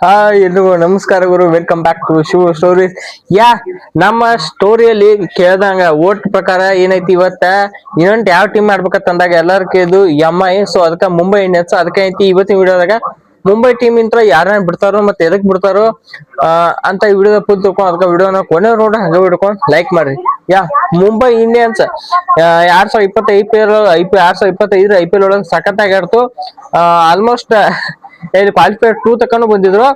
Hi ಎಲ್ರಿಗೂ ನಮಸ್ಕಾರ ಗುರು. Welcome back to Shiva stories ಯಾ, ನಮ್ಮ ಸ್ಟೋರಿಯಲ್ಲಿ ಕೇಳ್ದಂಗ ಓಟ್ ಪ್ರಕಾರ ಏನೈತಿ ಇವತ್ತ? ಇನ್ನೊಂದು ಯಾವ ಟೀಮ್ ಮಾಡ್ಬೇಕಂತ ಅಂದಾಗ ಎಲ್ಲಾರು ಕೇಳಿದು ಎಂ ಐ ಸೊ ಅದಕ್ಕೆ ಮುಂಬೈ ಇಂಡಿಯನ್ಸ್ ಅದಕ್ಕೆ ಐತಿ ಇವತ್ತಿನ ವಿಡಿಯೋದಾಗ ಮುಂಬೈ ಟೀಮ್ ಇಂತ ಯಾರನ್ನ ಬಿಡ್ತಾರೋ ಮತ್ತೆ ಎದಕ್ ಬಿಡ್ತಾರೋ ಅಂತ ಈ ವಿಡಿಯೋದ ಫುಲ್ ತಿಳ್ಕೊಂಡು ಅದಕ್ಕೆ ವಿಡಿಯೋನ ಕೊನೆ ನೋಡ ಹಂಗ ಬಿಡ್ಕೊಂಡು ಲೈಕ್ ಮಾಡ್ರಿ. ಯಾ ಮುಂಬೈ ಇಂಡಿಯನ್ಸ್ ಎರಡ್ ಸಾವಿರದ ಇಪ್ಪತ್ತೈದು I P L I P ಎರಡ್ ಸಾವಿರದ ಇಪ್ಪತ್ತೈದರ ಐ ಒಳಗೆ ಸಖತ್ತಾಗಿ ಆಡ್ತು. ಆಲ್ಮೋಸ್ಟ್ ಇಲ್ಲಿ ಕ್ವಾಲಿಫೈಡ್ ಟೂ ತಕೊಂಡು ಬಂದಿದ್ರು.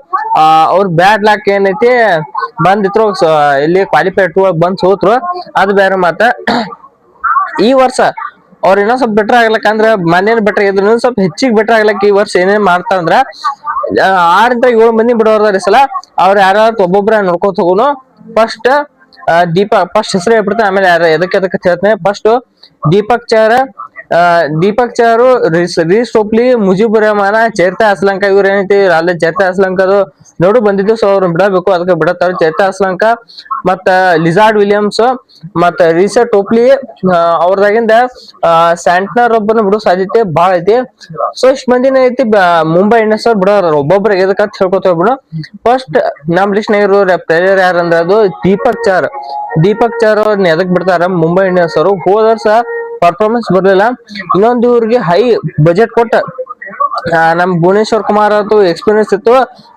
ಅವ್ರ ಬ್ಯಾಡ್ ಲಾಕ್ ಏನೈತಿ ಬಂದಿದ್ರು ಇಲ್ಲಿ ಕ್ವಾಲಿಫೈಡ್ ಟೂ ಬಂದ್ ಸೋತ್ರು. ಅದು ಬೇರೆ ಮಾತ. ಈ ವರ್ಷ ಅವ್ರ ಇನ್ನೊಂದ್ ಸ್ವಲ್ಪ ಬೆಟರ್ ಆಗ್ಲಕ್ಕ ಅಂದ್ರ ಮನೇನ್ ಬೆಟರ್ ಇನ್ನೊಂದ್ ಸ್ವಲ್ಪ ಹೆಚ್ಚಿಗೆ ಬೆಟರ್ ಆಗ್ಲಕ್ಕ ಈ ವರ್ಷ ಏನೇನ್ ಮಾಡ್ತಾರ ಅಂದ್ರ ಆ, ಆರಿಂದ ಏಳು ಮಂದಿ ಬಿಡೋರ್ದಾರ ಸಲ. ಅವ್ರ ಯಾರು ಒಬ್ಬೊಬ್ರ ನೋಡ್ಕೊತ ಹೋಗುನು. ಫಸ್ಟ್ ದೀಪಕ್ ಫಸ್ಟ್ ಹೆಸರು ಹೇಳ್ಬಿಡ್ತಾನೆ ಆಮೇಲೆ ಯಾರು ಎದಕ್ಕೆ ಎದಕ್ಕೆ ಹೇಳ್ತಾನೆ. First Deepak Chahar Deepak Chahar Reece Topley Mujibur Rahman, ಚೇರ್ತಾ Asalanka ಇವ್ರ ಏನೈತಿ ಅಲ್ಲೇ ಚೇರ್ತಾ ಅಸ್ಲಂಕದು ನೋಡು ಬಂದಿದ್ದು ಸೊ ಅವ್ರನ್ನ ಬಿಡಬೇಕು, ಅದಕ್ಕೆ ಬಿಡತ್ತಾರ ಚೇರ್ತಾ ಅಸ್ಲಂಕ ಮತ್ತ ಲಿಜಾರ್ಡ್ ವಿಲಿಯಮ್ಸ್, ಮತ್ತ ರೀಸಾ ಟೋಪ್ಲಿ ಅವ್ರದಾಗಿಂದ ಸ್ಯಾಂಟ್ನರ್ ಒಬ್ಬನ ಬಿಡೋ ಸಾಧ್ಯತೆ ಬಾಳ ಐತಿ. ಸೊ ಇಷ್ಟ ಮಂದಿನ ಐತಿ ಮುಂಬೈ ಇಂಡಿಯನ್ಸ್ ಅವ್ರು ಬಿಡೋರ ಒಬ್ಬೊಬ್ರು ಎದಕ್ಕಂತ ಹೇಳ್ಕೊತಾರ ಬಿಡು. ಫಸ್ಟ್ ನಮ್ ಲಿಸ್ಟ್ ನಾಗಿರೋ ಪ್ಲೇಯರ್ ಯಾರಂದ್ರ ಅದು ದೀಪಕ್ ಚಾರ್ ದೀಪಕ್ ಚಾರ್ ಅವ್ರನ್ನ ಎದಕ್ ಬಿಡ್ತಾರ, ಮುಂಬೈ ಇಂಡಿಯನ್ಸ್ ಅವರು. ಹೋದರ್ಸ ಪರ್ಫಾರ್ಮೆನ್ಸ್ ಬರಲಿಲ್ಲ. ಇನ್ನೊಂದು ಇವ್ರಿಗೆ ಹೈ ಬಜೆಟ್ ಕೊಟ್ಟ ನಮ್ ಭುವನೇಶ್ವರ್ ಕುಮಾರ್ ಅದು ಎಕ್ಸ್ಪೀರಿಯನ್ಸ್ ಇತ್ತು.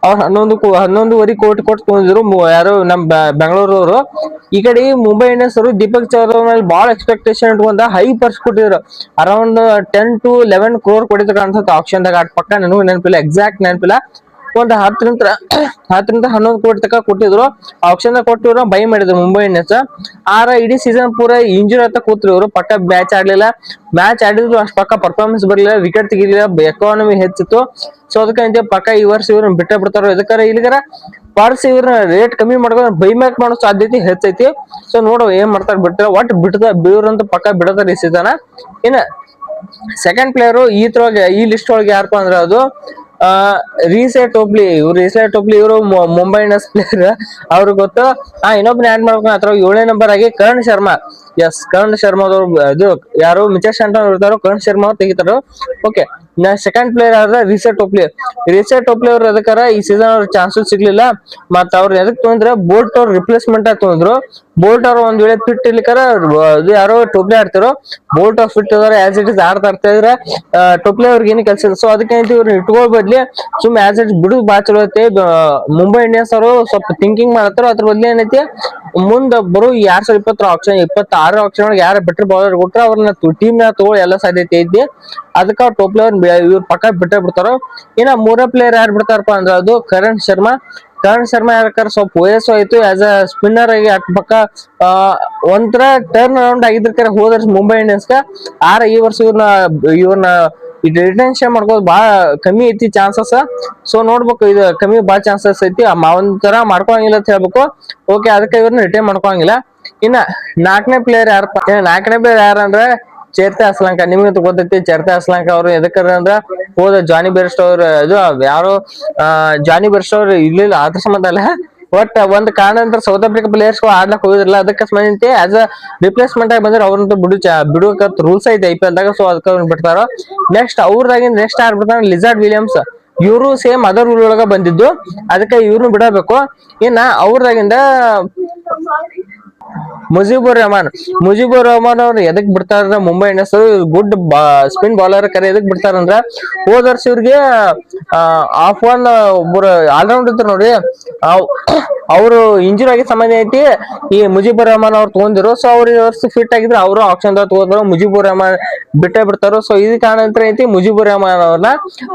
ಅವ್ರು ಹನ್ನೊಂದು ಹನ್ನೊಂದುವರೆ ಕೋಟಿ ಕೊಟ್ಟು ತೊಗೊಂಡಿದ್ರು. ಯಾರು, ನಮ್ ಬೆಂಗಳೂರವರು. ಈ ಕಡೆ ಮುಂಬೈ ಇಂಡಿಯನ್ಸ್ ಅವರು ದೀಪಕ್ ಚೌರ ಮೇಲೆ ಬಹಳ ಎಕ್ಸ್ಪೆಕ್ಟೇಷನ್ ಇಟ್ಕೊಂಡ ಹೈ ಪರ್ಸ್ ಕೊಟ್ಟಿದ್ರು. Around ten to eleven crore ಅನ್ಸುತ್ತೆ ಆಪ್ಷನ್ದಾಗ ಅಟ್ ಪಕ್ಕ ನನಗೂ ನೆನಪಿಲ್ಲ ಎಕ್ಸಾಕ್ಟ್ ನೆನಪಿಲ್ಲ. ಒಂದ್ ಹತ್ತರಿಂದ ಹತ್ತರಿಂದ ಹನ್ನೊಂದು ಕೋಟಿ ತನಕ ಕೊಟ್ಟಿದ್ರು. ಆಪ್ಷನ್ ಕೊಟ್ಟಿವ್ರು ಬೈ ಮಾಡಿದ್ರು ಮುಂಬೈ ಇಂಡಿಯನ್ಸ್ ಆರ ಇಡೀ ಸೀಸನ್ ಪೂರ ಇಂಜುರಿ ಅಂತ ಕೂತ್ರು ಇವರು. ಪಕ್ಕ ಮ್ಯಾಚ್ ಆಡ್ಲಿಲ್ಲ. ಮ್ಯಾಚ್ ಆಡಿದ್ರು, ಅಷ್ಟು ಪಕ್ಕ ಪರ್ಫಾರ್ಮೆನ್ಸ್ ಬರಲಿಲ್ಲ. ವಿಕೆಟ್ ತೆಗಿಲಿಲ್ಲ. ಎಕಾನಮಿ ಹೆಚ್ಚಿತ್ತು. ಸೊ ಅದಕ್ಕೆ ಪಕ್ಕ ಈ ವರ್ಷ ಇವ್ರನ್ನ ಬಿಟ್ಟ ಬಿಡ್ತಾರೋ ಇದಕ್ಕಾರ ಇಲ್ಲಿಗಾರ ಪರ್ಸ್ ಇವ್ರನ್ನ ರೇಟ್ ಕಮ್ಮಿ ಮಾಡ್ಕೊಂಡು ಬೈಮ್ಯಾಕ್ ಮಾಡೋ ಸಾಧ್ಯತೆ ಹೆಚ್ಚೈತಿ. ಸೊ ನೋಡೋ ಏನ್ ಮಾಡ್ತಾರೆ ಬಿಡ್ತಾರ? ಒಟ್ ಬಿಡ್ತಾರ ಬೀವ್ರಂತ ಪಕ್ಕ ಬಿಡತಾರ ಈ ಸೀಸನ್ ಇನ್ನ ಸೆಕೆಂಡ್ ಪ್ಲೇಯರು ಈ ತರ ಈ ಲಿಸ್ಟ್ ಒಳಗೆ ಯಾರಪ್ಪ ಅಂದ್ರೆ ಅದು ರೀಸೆ ಟೋಪ್ಲಿ ಇವ್ರು ರೀಸೆ ಟೋಪ್ಲಿ ಇವರು ಮುಂಬೈ ಇಂಡಿಯನ್ಸ್ ಪ್ಲೇಯರ್ ಅವ್ರಿಗೆ ಗೊತ್ತು, ಆ, ಇನ್ನೊಬ್ನ ಆಡ್ ಮಾಡ್ಬೇಕು ಅಥವಾ ಏಳನೇ ನಂಬರ್ ಆಗಿ ಕರಣ್ ಶರ್ಮಾ ಎಸ್ ಕರಣ್ ಶರ್ಮಾದವ್ರು ಇದು ಯಾರು ಮಿಚೇಶ್ ಅಂತ ಇರ್ತಾರೋ ಕರಣ್ ಶರ್ಮಾ ಅವ್ರು ತೆಗಿತಾರೋ. ಓಕೆ ಸೆಕೆಂಡ್ ಪ್ಲೇಯರ್ ಆದ್ರೆ ರಿಸೆಟ್ ಟೋಪ್ಲಿ ರಿಸೆಟ್ ಟೋಪ್ಲಿ ಅವ್ರ ಅದಕ್ಕಾರ ಈ ಸೀಸನ್ ಅವ್ರ ಚಾನ್ಸಸ್ ಸಿಗ್ಲಿಲ್ಲ. ಮತ್ತ ಅವ್ರ ಎದಕ್ ತೊಂದ್ರೆ ಬೋಲ್ಟ್ ಅವ್ರ ರಿಪ್ಲೇಸ್ಮೆಂಟ್ ಆಗಿ ತೊಂದ್ರು ಬೋಲ್ಟ್ ಅವ್ರ ಒಂದ್ ವೇಳೆ ಫಿಟ್ ಇದು ಯಾರೋ ಟೋಪ್ಲಿ ಆಡ್ತಿರೋ ಬೋಲ್ಟ್ ಅವ್ರ ಫಿಟ್ ಇದಾರೆ ಆಸ್ ಇಟ್ ಇಸ್ ಆಡ್ತಾ ಇರ್ತಾ ಇದ್ರೆ ಟೋಪ್ಲಿ ಅವ್ರಿಗೆ ಏನು ಕೆಲಸ ಸೊ ಅದಕ್ಕೆ ಇವ್ರು ಇಟ್ಕೊಳ್ಳೋ ಬದ್ಲಿ ಸುಮ್ ಆಸ್ ಇಟ್ ಬಿಡುದು ಬಾ ಚಲೋ ಐತಿ. ಮುಂಬೈ ಇಂಡಿಯನ್ಸ್ ಅವರು ಸ್ವಲ್ಪ ಥಿಂಕಿಂಗ್ ಮಾಡತ್ತಾರ ಅದ್ರ ಬದ್ಲಿ ಏನೈತಿ ಮುಂದ ಬರೋ ಎರಡ್ ಸಾವಿರದ ಇಪ್ಪತ್ತರ ಆಪ್ಷನ್ ಇಪ್ಪತ್ತಾರ ಆಪ್ಷನ್ ಒಳಗೆ ಯಾರ ಬೆಟರ್ ಬೌಲರ್ ಕೊಟ್ರೆ ಅವ್ರನ್ನ ಟೀಮ್ನ ತಗೊಳ್ಳೋ ಎಲ್ಲ ಸಾಧ್ಯತೆ ಐತಿ ಅದಕ್ಕೆ ಅವ್ರ ಟೋಪ್ ಅವ್ರ ಇವ್ರ ಪಕ್ಕ ಬಿಟ್ಟೇ ಬಿಡ್ತಾರೋ? ಇನ್ನ ಮೂರ ಪ್ಲೇಯರ್ ಯಾರು ಬಿಡ್ತಾರಪ್ಪ ಅಂದ್ರೆ ಅದು ಕರಣ್ ಶರ್ಮಾ. ಕರಣ್ ಶರ್ಮಾ ಯಾಕಂದ್ರೆ ಸ್ವಲ್ಪ ವಯಸ್ಸು ಆಯ್ತು ಆಸ್ ಅ ಸ್ಪಿನ್ನರ್ ಆಗಿ ಅಟ್ ಪಕ್ಕ ಒಂಥರ ಟರ್ನ್ ಅರೌಂಡ್ ಆಗಿದ್ರೆ ಕರೆ ಹೋದರ್ಸ್ ಮುಂಬೈ ಇಂಡಿಯನ್ಸ್ ಆರ ಈ ವರ್ಷ ಇವ್ರನ್ನ ಇವ್ರನ್ನ ರಿಟೆನ್ಷನ್ ಮಾಡ್ಕೋದು ಬಹಳ ಕಮ್ಮಿ ಐತಿ ಚಾನ್ಸಸ್ ಸೊ ನೋಡ್ಬೇಕು, ಇದು ಕಮ್ಮಿ ಬಹಳ ಚಾನ್ಸಸ್ ಐತಿ. ಒಂಥರ ಮಾಡ್ಕೊಂಗಿಲ್ಲ ಅಂತ ಹೇಳ್ಬೇಕು. ಓಕೆ ಅದಕ್ಕೆ ಇವ್ರನ್ನ ರಿಟರ್ನ್ ಮಾಡ್ಕೊಂಗಿಲ್ಲ ಇನ್ನ, ನಾಲ್ಕನೇ ಪ್ಲೇಯರ್ ಯಾರಪ್ಪ? ನಾಲ್ಕನೇ ಪ್ಲೇಯರ್ ಯಾರಂದ್ರೆ, ಚೇರ್ತೆ ಅಸ್ಲಾಂಕ ನಿಮ್ಗೆ ಗೊತ್ತೈತಿ, ಚೇರ್ತೆ ಅಸ್ಲಾಂಕ ಅವ್ರು ಎದಕ್ಕರ ಅಂದ್ರ ಹೋದ ಜಾನಿ ಬೆರ್ಸ್ಟ್ ಅವ್ರ, ಇದು ಯಾರು ಜಾನಿ ಬೆರ್ಸ್ಟ್ ಅವ್ರು ಇರ್ಲಿಲ್ಲ, ಆದ್ರ ಸಂಬಂಧ ಅಲ್ಲ. ಒಟ್ ಒಂದ್ ಕಾರಣಾಂತರ ಸೌತ್ ಆಫ್ರಿಕಾ ಪ್ಲೇಯರ್ಸ್ ಆಡ್ಲಕ್ ಹೋಗಿದ್ರಲ್ಲ ಅದಕ್ಕೆ ಸಂಬಂಧಿಸಿ ಆಸ್ ಅ ರಿಪ್ಲೇಸ್ಮೆಂಟ್ ಆಗಿ ಬಂದ್ರೆ ಅವ್ರಂತ ಬಿಡು ಬಿಡುವ ರೂಲ್ಸ್ ಐತೆ ಐ ಪಿ ಎಲ್ ದಾಗ ಸೊ ಅದಕ್ಕೆ ಬಿಡ್ತಾರ? ನೆಕ್ಸ್ಟ್ ಅವ್ರದಾಗಿಂದ ನೆಕ್ಸ್ಟ್ ಆಡ್ಬಿಡ್ತಾರ ಬಿಡ್ತಾರ ಲಿಜಾರ್ಡ್ ವಿಲಿಯಮ್ಸ್ ಇವರು ಸೇಮ್ ಅದರ್ ರೂಲ್ ಒಳಗ ಬಂದಿದ್ದು. ಅದಕ್ಕೆ ಇವ್ರನ್ನ ಬಿಡಬೇಕು. ಇನ್ನ ಅವ್ರದಾಗಿಂದ ಮುಜಿಬುರ್ ರಹಮಾನ್. ಮುಜಿಬುರ್ ರಹಮಾನ್ ಅವ್ರು ಎದಕ್ ಬಿಡ್ತಾರ Mumbai Indians good spin bowler ಕರೆ ಎದಕ್ ಬಿಡ್ತಾರಂದ್ರ ಹೋದ ವರ್ಷ ಇವ್ರಿಗೆ ಆಫ್ ಒನ್ ಒಬ್ಬರು ಆಲ್ರೌಂಡ್ ಇದ್ರು ನೋಡಿ ಅವರು ಇಂಜುರಿ ಆಗಿ ಸಂಬಂಧ ಐತಿ. ಈ ಮುಜಿಬುರ್ ರಹಮಾನ್ ಅವ್ರು ತಗೊಂಡಿರು ಸೊ ಅವ್ರ ವರ್ಷ ಫಿಟ್ ಆಗಿದ್ರು ಅವರು ಆಪ್ಷನ್ ತಗೋದ್ರು ಮುಜಿಬುರ್ ರಹಮಾನ್ ಬಿಟ್ಟೆ ಬಿಡ್ತಾರೋ. ಸೊ ಇದು ಕಾರಣಂತರ ಐತಿ ಮುಜಿಬುರ್ ರಹಮಾನ್ ಅವ್ರನ್ನ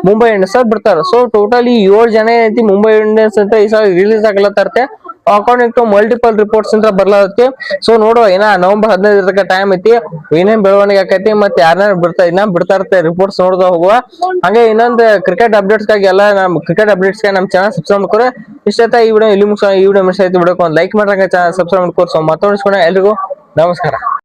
ಮುಂಬೈ ಇಂಡಿಯನ್ಸ್ ಬಿಡ್ತಾರ. ಸೊ ಟೋಟಲಿ ಏಳು ಜನ ಐತಿ ಮುಂಬೈ ಇಂಡಿಯನ್ಸ್ ಅಂತ ಈ ಸಲ ರಿಲೀಸ್ ಆಗ್ಲತ್ತರ್ತೆ ಅಕಾರ್ಡಿಂಗ್ ಟು ಮಲ್ಟಿಪಲ್ ರಿಪೋರ್ಟ್ಸ್ ಅಂತ ಬರ್ಲಾತಿ ಸೊ ನೋಡುವ ಏನ ನವೆಂಬರ್ ಹದಿನೈದು ಇರತಕ್ಕ ಟೈಮ್ ಐತಿ. ಏನೇನ್ ಬೆಳವಣಿಗೆ ಆಕೈತಿ ಮತ್ತೆ ಯಾರ್ಯಾರು ಬಿಡ್ತಾ, ಇನ್ನ ಬಿಡ್ತಾ ಇರ್ತೆ ರಿಪೋರ್ಟ್ಸ್ ನೋಡ್ದ ಹೋಗುವ. ಹಂಗೆ ಇನ್ನೊಂದು ಕ್ರಿಕೆಟ್ ಅಪ್ಡೇಟ್ಸ್ಗಾಗಿ ಎಲ್ಲ ನಮ್ ಕ್ರಿಕೆಟ್ ಅಪ್ಡೇಟ್ಸ್ಗೆ ನಮ್ ಚಾನಲ್ ಸಬ್ಸ್ಕ್ರೈಬ್ ಮಾಡ್ಕೊರೆ. ಇಷ್ಟ ಈ ವಿಡಿಯೋ ಇಲ್ಲಿ ಮುಗಿಸೋ, ಈ ವಿಡಿಯೋ ಮಿಸ್ ಆಯ್ತು ವಿಡಿಯೋಕ್ಕೆ ಒಂದು ಲೈಕ್ ಮಾಡ್ರಂಗ ಚಾನಲ್ ಸಬ್ಸ್ಕ್ರೈಬ್ ಮಾಡ್ಕೊರ್. ಸೊ ಮತ್ತೊಂದು ಎಲ್ರಿಗೂ ನಮಸ್ಕಾರ.